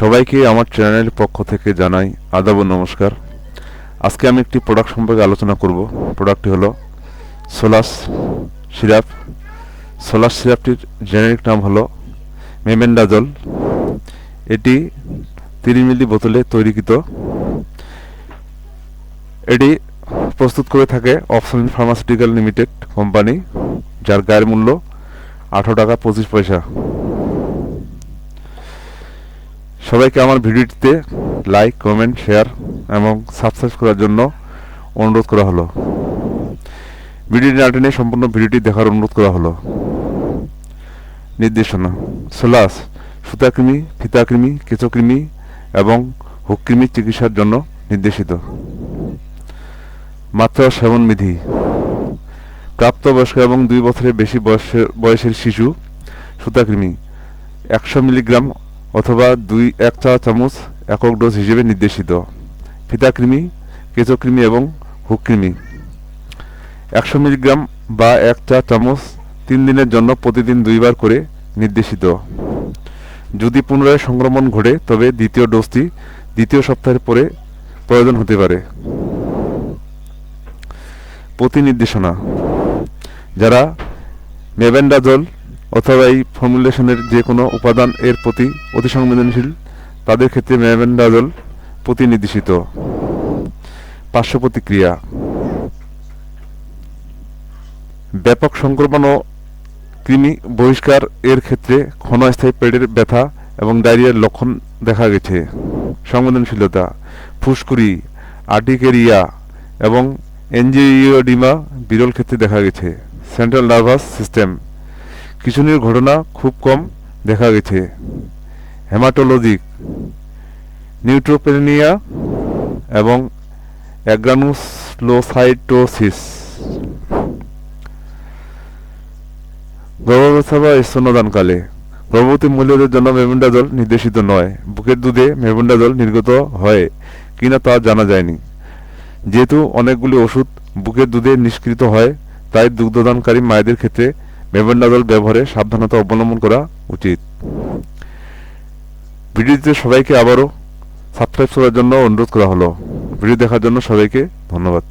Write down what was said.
সবাইকে আমার চ্যানেলের পক্ষ থেকে জানাই আদাব নমস্কার। আজকে আমি একটি প্রোডাক্ট সম্পর্কে আলোচনা করব। প্রোডাক্টটি হলো সোলাস সিরাপ সোলাস সিরাপটির জেনেরিক নাম হলো মেমেন্ডাজল এটি তিরিশ মিলি বোতলে তৈরিকৃত। এটি প্রস্তুত করে থাকে অপশন ফার্মাসিউটিক্যাল লিমিটেড কোম্পানি, যার গায়ের মূল্য আঠারো টাকা পঁচিশ পয়সা। সবাইকে আমার ভিডিওটিতে লাইক কমেন্ট শেয়ার এবং সাবস্ক্রাইব করার জন্য অনুরোধ করা হলো। ভিডিওটি না টেনে সম্পূর্ণ ভিডিওটি দেখার অনুরোধ করা হলো। নির্দেশনা সোলাস সুতাকৃমি, ফিতাকৃমি, কেঁচোকৃমি এবং হুককৃমি চিকিৎসার জন্য নির্দেশিত। মাত্রা সেবন বিধি, প্রাপ্তবয়স্ক এবং দুই বছরের বেশি বয়সের বয়সের শিশু সুতাকৃমি, একশো মিলিগ্রাম অথবা দুই এক চা চামচ একক ডোজ হিসেবে নির্দেশিত। ফিতাকৃমি কেঁচোকৃমি এবং হুককৃমি একশো মিলিগ্রাম বা এক চা চামচ তিন দিনের জন্য প্রতিদিন দুইবার করে নির্দেশিত। যদি পুনরায় সংক্রমণ ঘটে, তবে দ্বিতীয় ডোজটি দ্বিতীয় সপ্তাহের পরে প্রয়োজন হতে পারে। প্রতি নির্দেশনা যারা মেবেন্ডাজল অথবা এই ফর্মুলেশনের যে কোনো উপাদান এর প্রতি অতি সংবেদনশীল তাদের ক্ষেত্রে মেবেন্ডাজল প্রতি নির্দেশিত পার্শ্ব প্রতিক্রিয়া ব্যাপক সংক্রমণ ও কৃমি বহিষ্কার এর ক্ষেত্রে ক্ষণস্থায়ী পেটের ব্যথা এবং ডায়রিয়ার লক্ষণ দেখা গেছে। সংবেদনশীলতা। ফুসকুড়ি, আর্টিকেরিয়া এবং এনজিওডিমা বিরল ক্ষেত্রে দেখা গেছে। Central nervous system. খিঁচুনির ঘটনা খুব কম দেখা গেছে। হেমাটোলজিক, নিউট্রোপেনিয়া এবং অ্যাগ্রানুসলোসাইটোসিস গর্ভাবস্থা স্তন্যদানকালে গর্ভবতী মহিলাদের জন্য মেমেন্ডাজল নির্দেশিত নয়। বুকের দুধে মেমেন্ডাজল নির্গত হয় কিনা তা জানা যায়নি। যেহেতু অনেকগুলি ওষুধ বুকের দুধে নিষ্কৃত হয়, তাই দুগ্ধদানকারী মায়েদের ক্ষেত্রে মেবেন্ডাজল ব্যবহারে সাবধানতা অবলম্বন করা উচিত। ভিডিওতে সবাইকে আবারও সাবস্ক্রাইব করার জন্য অনুরোধ করা হলো। ভিডিও দেখার জন্য সবাইকে ধন্যবাদ।